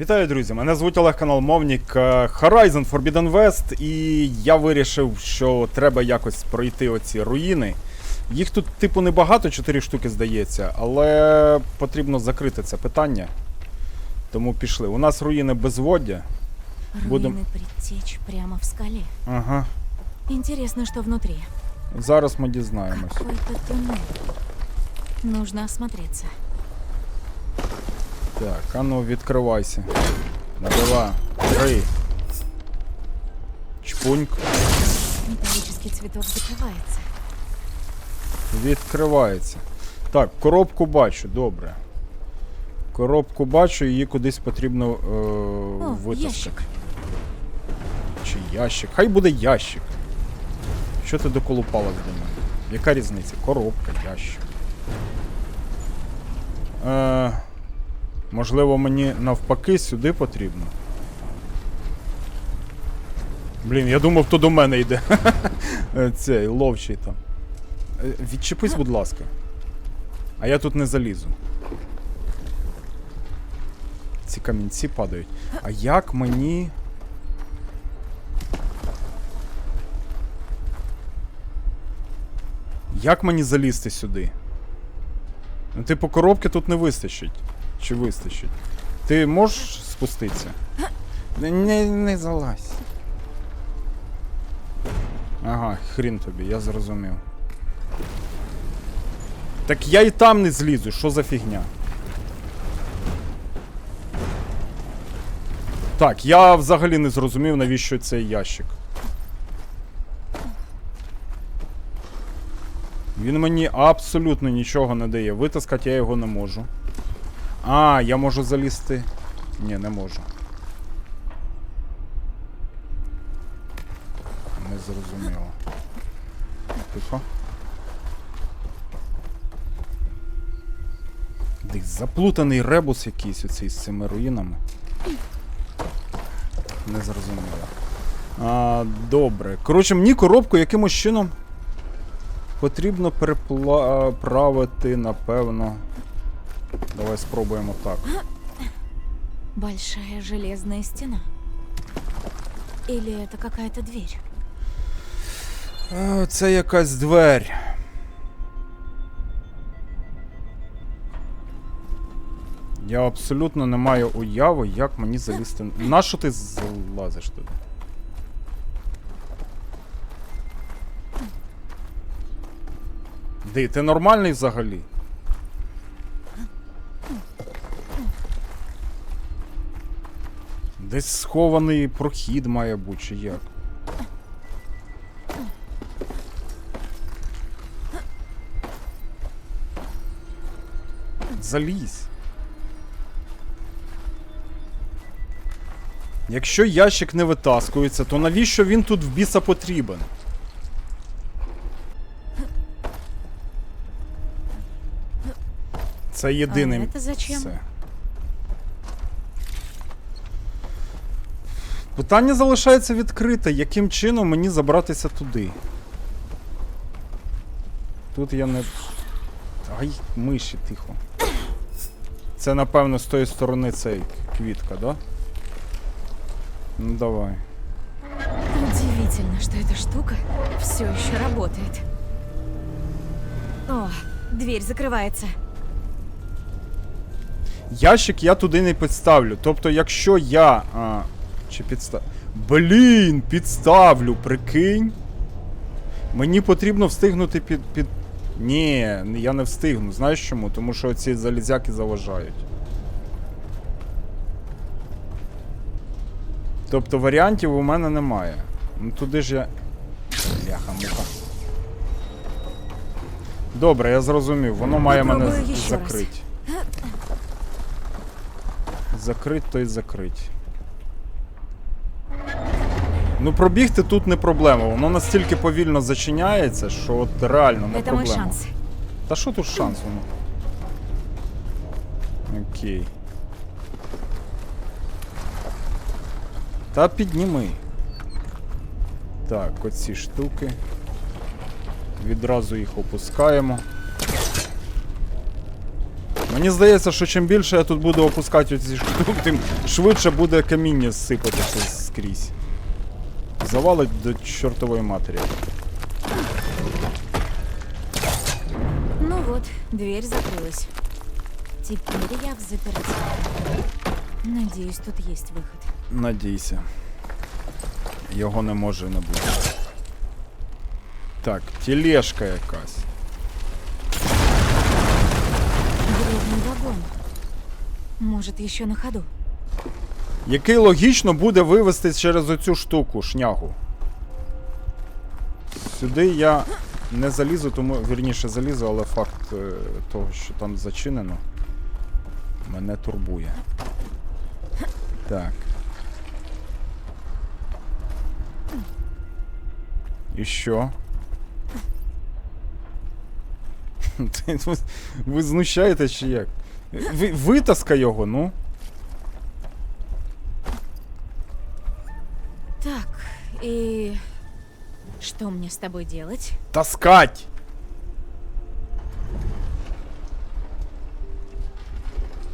Вітаю, друзі! Мене звуть Олег канал Мовнік е, Horizon Forbidden West, і я вирішив, що треба якось пройти оці руїни. Їх тут, типу, небагато, 4 штуки здається, але потрібно закрити це питання. Тому пішли. У нас руїни безводдя. Будем- Руины предтеч прямо в скале. Ага. Интересно, что внутри. Зараз ми дізнаємось. Какой-то туннель. Нужно осмотреться. Так, а ну відкривайся. На два, три. Чпуньк. Металлический цветок закрывается. Відкривається. Так, коробку бачу, добре. Коробку бачу, її кудись потрібно е, О, витаскати. ящик. Чи ящик? Хай буде ящик. Що ти доколупалась до мене? Яка різниця? Коробка, ящик. Е, можливо, мені навпаки сюди потрібно. Блін, я думав, то до мене йде. Цей ловчий там. Е, Відчепись, будь ласка. А я тут не залізу. Ці камінці падають. А як мені. Як мені залізти сюди? Ну, типу, коробки тут не вистачить. Чи вистачить? Ти можеш спуститися? Не, не, залазь. Ага, хрін тобі, я зрозумів. Так я і там не злізу, що за фігня? Так, я взагалі не зрозумів, навіщо цей ящик. Він мені абсолютно нічого не дає. Витаскати я його не можу. А, я можу залізти. Ні, не можу. Не зрозуміло. Тихо. Десь заплутаний ребус якийсь оцей з цими руїнами. Не зрозуміло. А, добре. Коротше, мені коробку якимось чином потрібно переправити, напевно. Давай спробуємо так. Большая железная стена. Или это какая-то дверь? А, Це якась двері. Я абсолютно не маю уяви, як мені залізти. Нащо ти залазиш туди? Ди, ти нормальний взагалі? Десь схований прохід має бути, чи як? Залізь. Якщо ящик не витаскується, то навіщо він тут в біса потрібен? Це єдиний. А це зачем? Все. Питання залишається відкрите. Яким чином мені забратися туди? Тут я не. Ай, миші, тихо. Це, напевно, з тої сторони цей квітка, да? Ну давай. Удивительно, что эта штука все еще работает. О, дверь закрывается. Ящик я туди не підставлю. Тобто, якщо я. А, чи підстав. Блін, підставлю, прикинь. Мені потрібно встигнути під. під... Ні, я не встигну. Знаєш чому? Тому що ці залізяки заважають. Тобто варіантів у мене немає. Ну туди ж я. Бляха, муха. Добре, я зрозумів. Воно має мене Попробую з- ще раз. закрить. Закрить, то й закрить. Ну, пробігти тут не проблема. Воно настільки повільно зачиняється, що от реально не проблема. шанс. Та що тут шанс воно? Окей. Та підніми. Так, оці штуки. Відразу їх опускаємо. Мені здається, що чим більше я тут буду опускати ці штуки, тим швидше буде каміння сипатися скрізь. Завалить до чортової матері. Ну вот, дверь закрылась. Теперь я в заперти. Надеюсь, тут есть выход. Надійся. Його не може не бути. Так, тележка якась. Древний вагон. Может, еще на ходу? Який логічно буде вивести через оцю штуку, шнягу. Сюди я не залізу, тому вірніше залізу, але факт е, того, що там зачинено, мене турбує. Так. І що? Ви- знущаєтесь чи як? Ви, витаска його, ну. Так, и что мне с тобой делать? Таскать!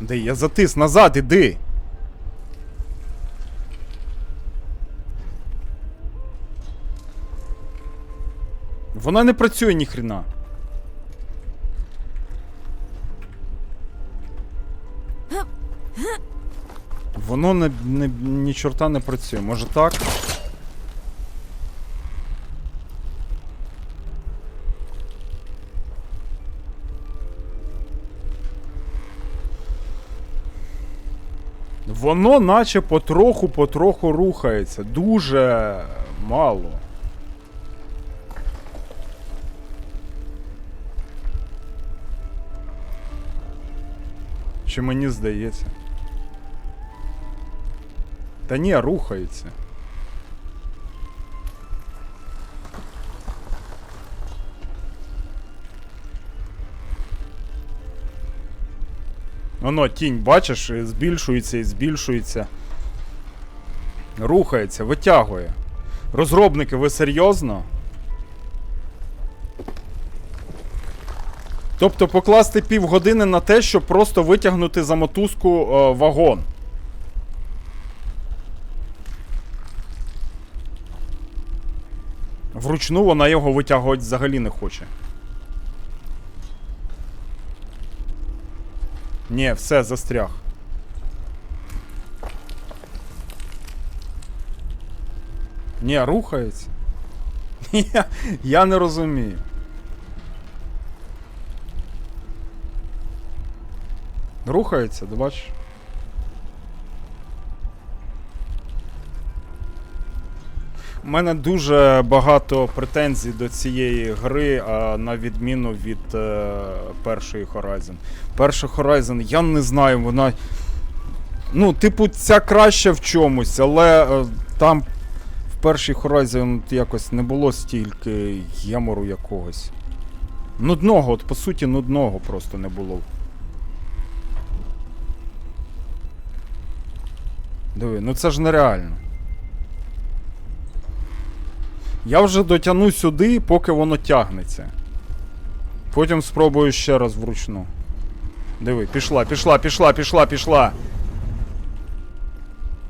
Де я затис назад, іди. Вона не працює ніхрена. Воно не, не, ні чорта не працює. Може так? Воно наче потроху-потроху рухається. Дуже мало. Чи мені здається? Та ні, рухається. Воно тінь, бачиш, збільшується і збільшується. Рухається, витягує. Розробники, ви серйозно? Тобто покласти півгодини на те, щоб просто витягнути за мотузку е, вагон. Вручну вона його витягувати взагалі не хоче. Ні, все, застряг. Ні, рухається. Я, я не розумію. Рухається, ти бачиш? У мене дуже багато претензій до цієї гри, на відміну від е, першої Horizon. Перша Horizon, я не знаю, вона. Ну, типу, ця краще в чомусь, але е, там в першій Horizon якось не було стільки гемору якогось. Нудного, от по суті, нудного просто не було. Диви, ну це ж нереально. Я вже дотягну сюди, поки воно тягнеться. Потім спробую ще раз вручну. Диви, пішла, пішла, пішла, пішла, пішла.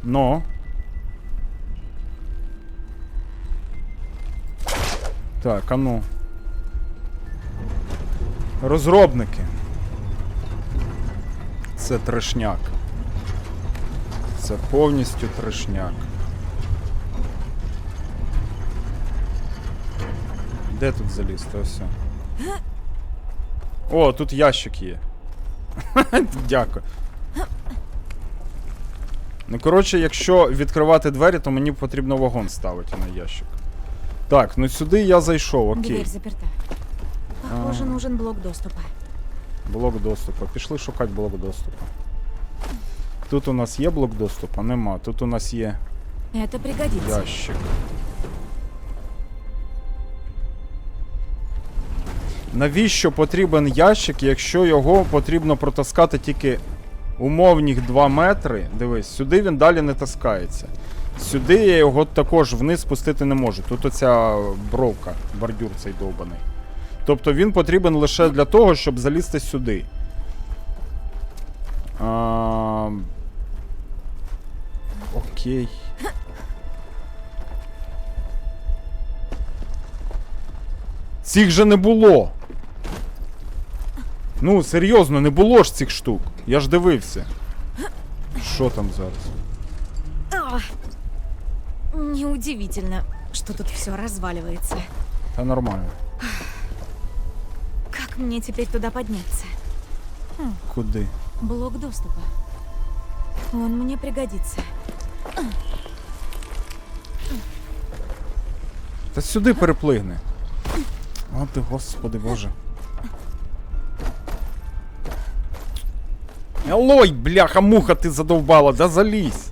Ну. Так, а ну. Розробники. Це трешняк. Це повністю трешняк. Де тут залізти? Ось. все. О, тут ящик є. Дякую. Ну, коротше, якщо відкривати двері, то мені потрібно вагон ставити на ящик. Так, ну сюди я зайшов, окей. Дверь заперта. Похоже, А. нужен блок доступа. Блок доступу. Пішли шукати блок доступу. Тут у нас є блок доступу? Нема. Тут у нас є Это пригодится. ящик. Навіщо потрібен ящик, якщо його потрібно протаскати тільки умовних 2 метри? Дивись, сюди він далі не таскається. Сюди я його також вниз спустити не можу. Тут оця бровка, бордюр цей довбаний. Тобто він потрібен лише для того, щоб залізти сюди. А... Окей. Цих же не було. Ну, серйозно, не було ж цих штук. Я ж дивився. Що там зараз? Неудивительно, что тут все разваливается. Та нормально. Как мне теперь туда подняться? Куди? Блок доступа. Он мне пригодится. Та сюди переплигни. О ти, господи боже. Алой, бляха, муха, ти задовбала, да залізь.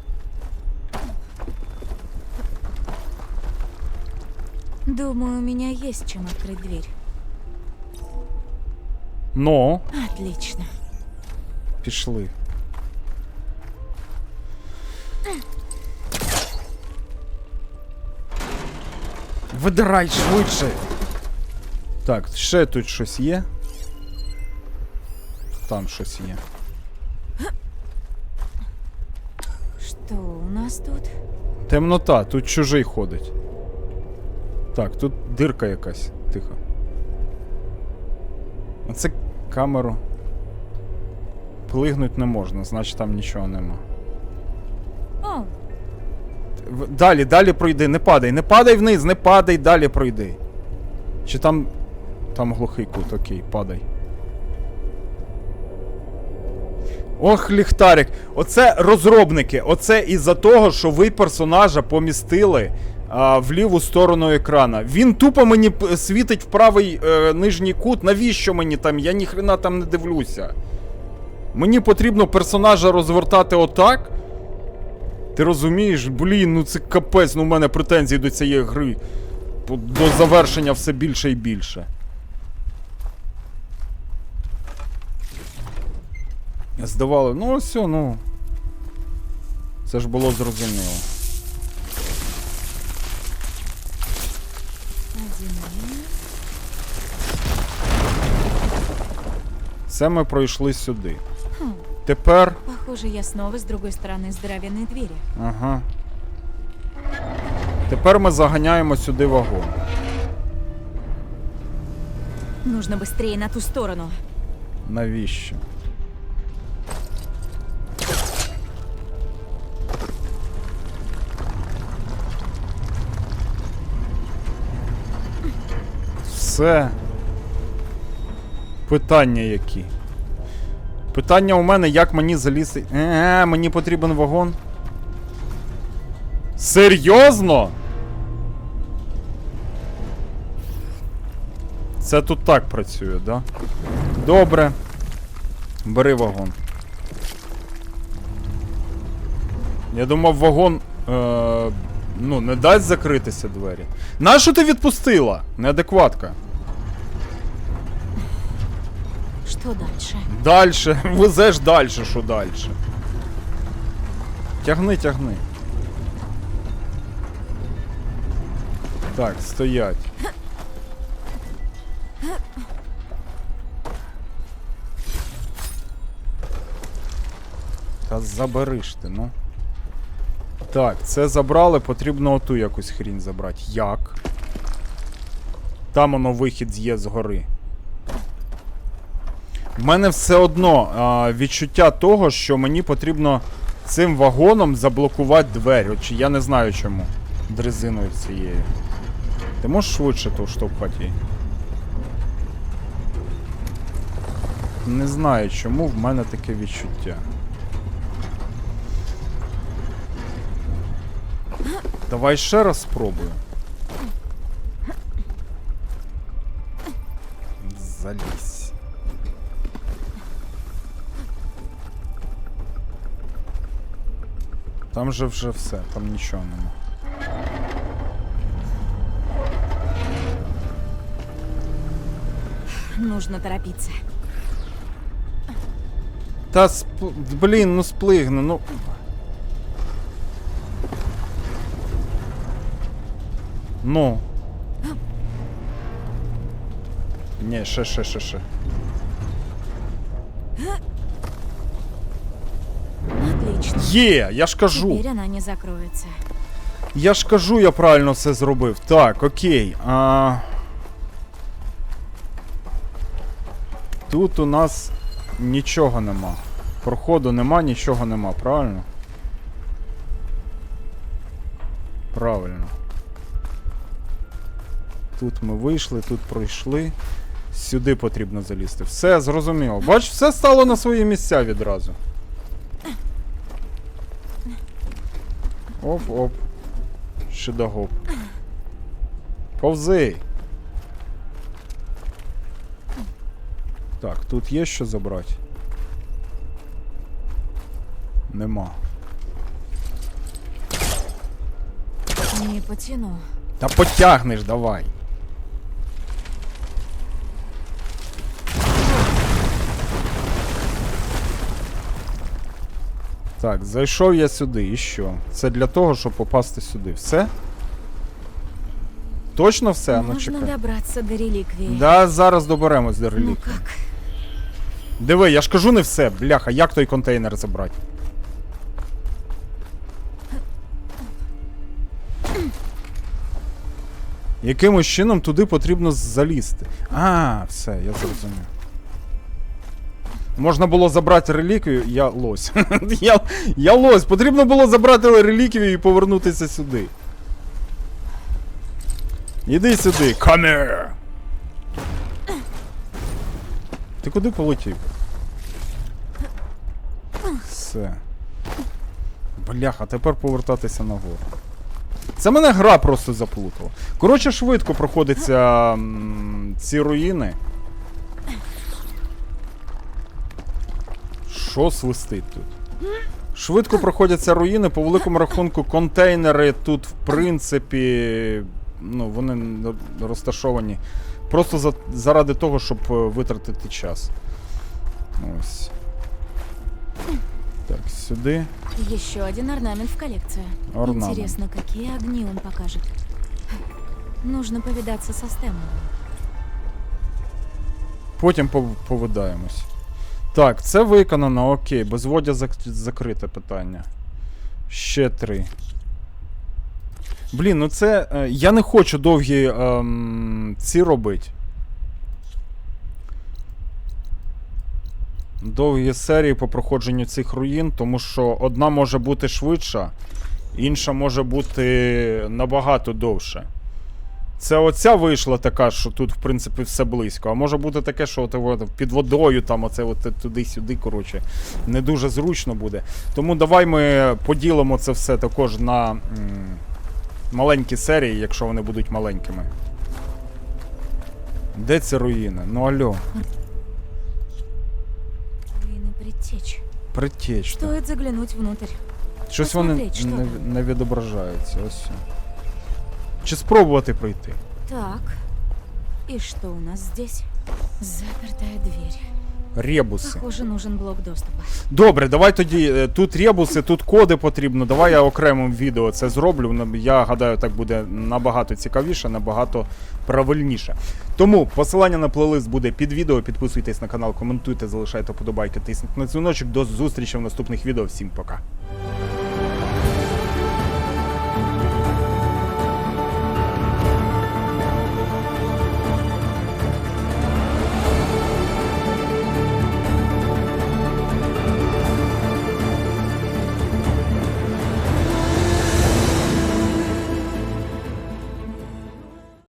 Думаю, у меня есть чем открыть дверь. Ну, Отлично. пішли. Видирай швидше. Так, ще тут щось є. Там щось є. Что у нас тут? Темнота, тут чужий ходить. Так, тут дирка якась. Тихо. Оце камеру. Плигнуть не можна, значить там нічого нема. О, Далі, далі пройди, не падай, не падай вниз, не падай, далі пройди. Чи там. Там глухий кут, окей, падай. Ох, ліхтарик. Оце розробники. Оце із-за того, що ви персонажа помістили а, в ліву сторону екрана. Він тупо мені світить в правий е, нижній кут. Навіщо мені там? Я ніхрена там не дивлюся. Мені потрібно персонажа розвертати отак. Ти розумієш? Блін, ну це капець, ну в мене претензії до цієї гри. До завершення все більше і більше. Здавали, ну ось, ну. Це ж було зрозуміло. Це ми пройшли сюди. Тепер. Похоже, я снова с другой стороны здоровенной двери. Ага. Тепер ми заганяємо сюди вагон. Нужно быстрее на ту сторону. Навіщо? Все. Питання які? Питання у мене, як мені залізти. Е, мені потрібен вагон. Серйозно? Це тут так працює, да? Добре. Бери вагон. Я думав, вагон. Е, ну, не дасть закритися двері. Нащо ти відпустила? Неадекватка. Что дальше? Дальше. Везеш дальше, що дальше. Тягни, тягни. Так, стоять. Та забериш ти, ну. Так, це забрали, потрібно оту якусь хрінь забрати. Як? Там воно вихід є згори. В мене все одно а, відчуття того, що мені потрібно цим вагоном заблокувати двері. Чи я не знаю чому. Дрезиною цією. Ти можеш швидше то штовхати її? Не знаю чому в мене таке відчуття. Давай ще раз спробую. Залізь. Там же вже все, там нічого нема. Нужно торопиться. Та сп... блін, ну сплигну, ну. Ну. Ні, ще, ще, ще, ще. Отлично. Є, я ж кажу. Теперь она не закроется. Я ж кажу, я правильно все зробив. Так, окей. А... Тут у нас нічого нема. Проходу нема, нічого нема, правильно? Правильно. Тут ми вийшли, тут пройшли. Сюди потрібно залізти. Все зрозуміло. Бач, все стало на свої місця відразу. Оп-оп. Шидогоп. Повзи. Так, тут є що забрати? Нема. Не потяну. Та потягнеш, давай. Так, зайшов я сюди, і що? Це для того, щоб попасти сюди. Все? Точно все? Ну Можно чекай. добраться до реликвии. Да, зараз доберемось до Ну реліквії. как? Диви, я ж кажу не все. Бляха, як той контейнер забрати? Якимось чином туди потрібно залізти. А, все, я зрозумів. Можна було забрати реліквію, я лось. я, я лось. Потрібно було забрати реліквію і повернутися сюди. Іди сюди, come here. Ти куди полетів? Все. Бляха, тепер повертатися нагору. Це мене гра просто заплутала. Коротше, швидко проходяться м, ці руїни. Що свистить тут? Швидко проходяться руїни, по великому рахунку, контейнери тут, в принципі, ну, вони розташовані просто за, заради того, щоб е, витратити час. Ось. Так, сюди. Еще один орнамент в коллекцию. Орнамент. Интересно, какие огни он покажет. Нужно повидаться со Стэмом. Потім пов- повидаємось. Так, це виконано, окей. Безводя зак- закрите питання. Ще три. Блін, ну це. е, я не хочу довгі ем, ці робити. Довгі серії по проходженню цих руїн, тому що одна може бути швидша, інша може бути набагато довше. Це оця вийшла така, що тут, в принципі, все близько. А може бути таке, що от, от, під водою, там, оце от, туди-сюди, коротше, не дуже зручно буде. Тому давай ми поділимо це все також на м, маленькі серії, якщо вони будуть маленькими. Де ці руїни? Ну алло, Руины предтеч. притечте. Стоит заглянуть внутрь. Щось вони посмотреть, що не, не відображаються. Ось. Чи спробувати пройти? Так. И что у нас здесь? Запертая дверь. Ребуси. Похоже, нужен блок доступа. Добре, давай тоді. е, Тут ребуси, тут коди потрібно. Давай я окремим відео це зроблю. Я гадаю, так буде набагато цікавіше, набагато правильніше. Тому посилання на плейлист буде під відео. Підписуйтесь на канал, коментуйте, залишайте подобайки, тисніть на дзвіночок. До зустрічі в наступних відео. Всім пока.